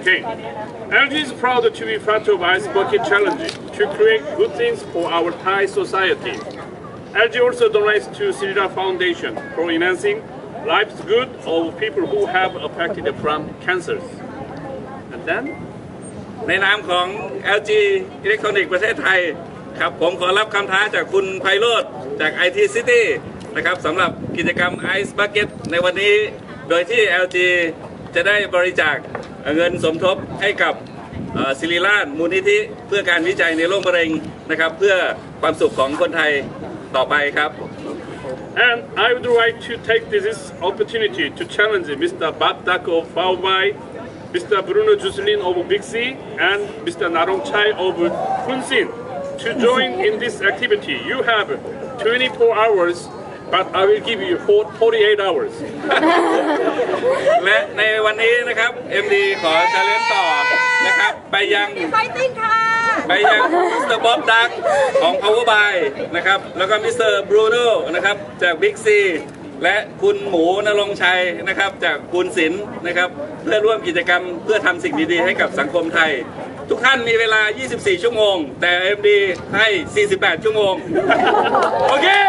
Okay. LG is proud to be part of Ice Bucket Challenge to create good things for our Thai society. LG also donates to Srira Foundation for enhancing life's good of people who have affected from cancers. And then ในนามของ LG อิเล็กทรอนิกส์ประเทศไทยครับผมขอรับคำท้าจากคุณไพโรธจาก IT City นะครับสำหรับกิจกรรม Ice Bucket ในวันนี้ โดยที่ LG จะได้บริจาคเงินสมทบให้กับเอ่อศิริราชมูลนิธิเพื่อการวิจัยในโรคมะเร็งนะครับ เพื่อความสุขของคนไทยต่อไปครับ And I would like to take this opportunity to challenge Mr. Bob Duck of Faomai, Mr. Bruno Juslin of Big C, and Mr. Narong Chai of Funsin to join in this activity. You have 24 hours, but I will give you four- 48 hours. และในวันนี้นะครับ MD ขอชาเลนต่อนะครับ ไปยังไฟติ้งค่ะไปยังมิสเตอร์บ๊อบดักของ Power by นะครับ แล้วก็มิสเตอร์บรูโน่นะครับ จาก Big C และคุณหมูนรงค์ชัยนะครับ จากคูณศิลป์นะครับ เพื่อร่วมกิจกรรมเพื่อทำสิ่งดีๆ ให้กับสังคมไทย ทุกท่านมีเวลา 24 ชั่วโมง แต่ MD ให้ 48 ชั่วโมง Okay.